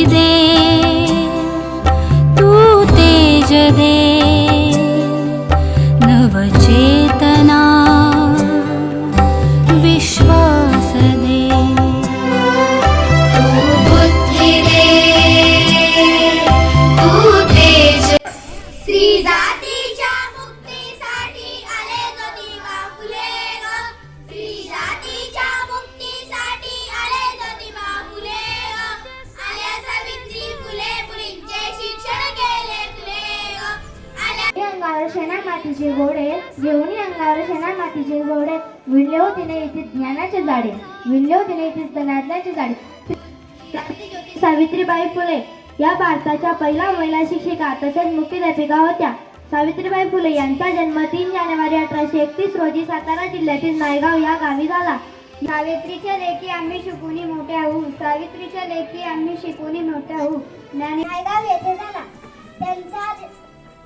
ಇದೆ मातीचे गोडे घेऊन अंगावर शेणा मातीचे गोडे विणले होते इथे ज्ञानाचे जाडे विणले होते इथे जाडे क्रांतीज्योती सावित्रीबाई फुले या भारताच्या पहिल्या महिला शिक्षिका तसेच मुख्याध्यापिका होत्या. सावित्रीबाई फुले यांचा जन्म तीन जानेवारी अठराशे एकतीस रोजी सातारा जिल्ह्यातील नायगाव या गावी झाला. सावित्रीच्या लेखी आम्ही शिकून मोठ्या होऊ सावित्रीच्या लेखी आम्ही शिकून मोठ्या होऊ ज्ञानी नायगाव येथे झाला. त्यांचा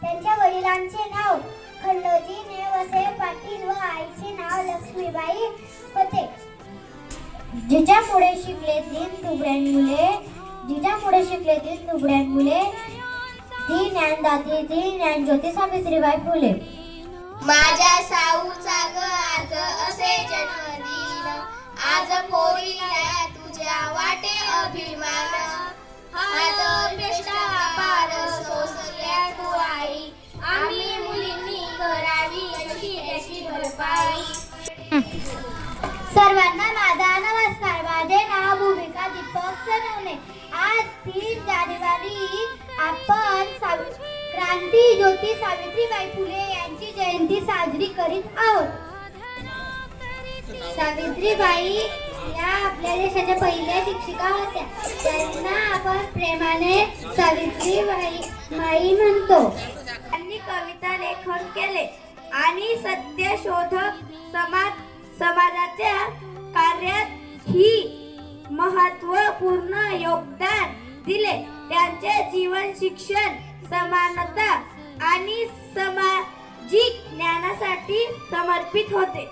त्यांच्या वडिलांचे नाव खंडोजी नेवसे पाटील व आईचे नाव लक्ष्मीबाई होते. जिच्यापुढे शिकले तीन तुबड्यान मुले जिच्या पुढे शिकले तीन तुबड्यान मुले ती ज्ञानदाती ती ज्ञान ज्योती सावित्रीबाई फुले. माझ्या साऊचा ग आज असे जन्मदिन. आज पोरीला तुझ्या वाटे भरपाई. सर्वांना माझा नमस्कार. माझे नाव भूमिका दीपक सनवणे आज तीन जानेवारी आपण सावि- क्रांती ज्योती सावित्रीबाई फुले यांची जयंती साजरी करीत आहोत. सावित्रीबाई या आपल्या देशाच्या पहिल्या शिक्षिका होत्या. त्यांना आपण प्रेमाने सावित्रीबाई माई म्हणतो. त्यांनी कविता लेखन केले. आणि सत्य शोधक समाज समाजाच्या कार्यात ही महत्त्वपूर्ण योगदान दिले. त्यांचे जीवन शिक्षण समानता आणि सामाजिक ज्ञानासाठी समर्पित होते.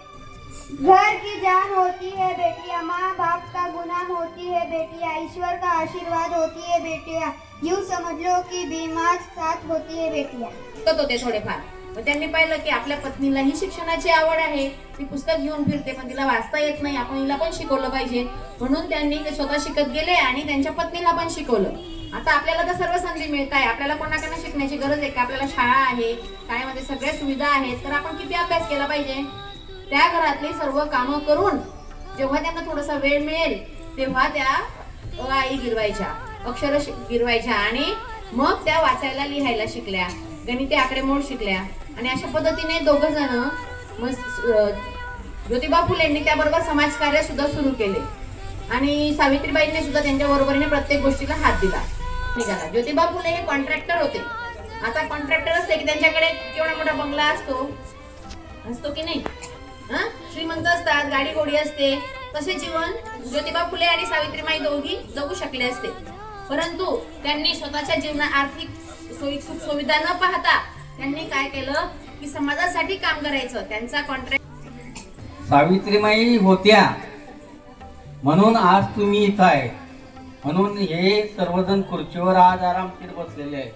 घर की जान होती है बेटियां माँ बाप का गुनाह होती है बेटियां ईश्वर का आशीर्वाद होती है बेटियां यूं समझ लो कि बीमार साथ होती है बेटियां। शिकत होते थोडेफार. मग त्यांनी पाहिलं की आपल्या पत्नीलाही शिक्षणाची आवड आहे. ती पुस्तक घेऊन फिरते पण तिला वाचता येत नाही. आपण हिला पण शिकवलं पाहिजे. म्हणून त्यांनी ते स्वतः शिकत गेले आणि त्यांच्या पत्नीला पण शिकवलं. आता आपल्याला तर सर्व संधी मिळत आहे. आपल्याला कोणाकडनं शिकण्याची गरज आहे का? आपल्याला शाळा आहे शाळेमध्ये सगळ्या सुविधा आहेत. तर आपण किती अभ्यास केला पाहिजे? त्या घरातली सर्व कामं करून जेव्हा त्यांना थोडासा वेळ मिळेल तेव्हा त्या आई गिरवायच्या अक्षर गिरवायच्या आणि मग त्या वाचायला लिहायला शिकल्या. गणिते आकडेमोड शिकल्या. आणि अशा पद्धतीने दोघं जण मग ज्योतिबा फुलेंनी त्याबरोबर समाजकार्य सुद्धा सुरू केले. आणि सावित्रीबाईंनी सुद्धा त्यांच्या बरोबरीने प्रत्येक गोष्टीला हात दिला. निघाला. ज्योतिबा फुले हे कॉन्ट्रॅक्टर होते. आता कॉन्ट्रॅक्टर असले की त्यांच्याकडे केवढा मोठा बंगला असतो? असतो की नाही? हा? श्रीमंत असतात गाडी घोडी असते. तसे जीवन? ज्योतिबा फुले आणि सावित्रीबाई दोघी जगू शकले असते. परंतु त्यांनी स्वतःच्या जीवनात आर्थिक सोयी सुख सुविधा न पाहता त्यांनी काय केलं? की समाजासाठी काम करायचं. त्यांचा कॉन्ट्रॅक्ट सावित्रीमाई होत्या. म्हणून आज तुम्ही इथं आहे. म्हणून हे सर्वजण खुर्चीवर आज आरामशीर बसलेले आहेत.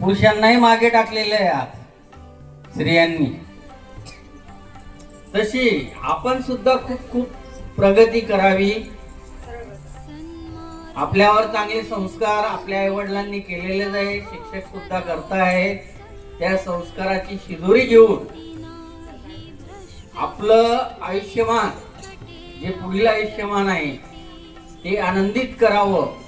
पुरुषांनाही मागे टाकलेले आहे आज स्त्रियांनी. तशी आपण सुद्धा खूप खूप प्रगती करावी. आपल्यावर चांगले संस्कार आपल्या आईवडिलांनी केलेलेच आहे. शिक्षक सुद्धा करताय. त्या संस्काराची शिदोरी घेऊन आपलं आयुष्यमान जे पुढील आयुष्यमान आहे ते आनंदित करावं.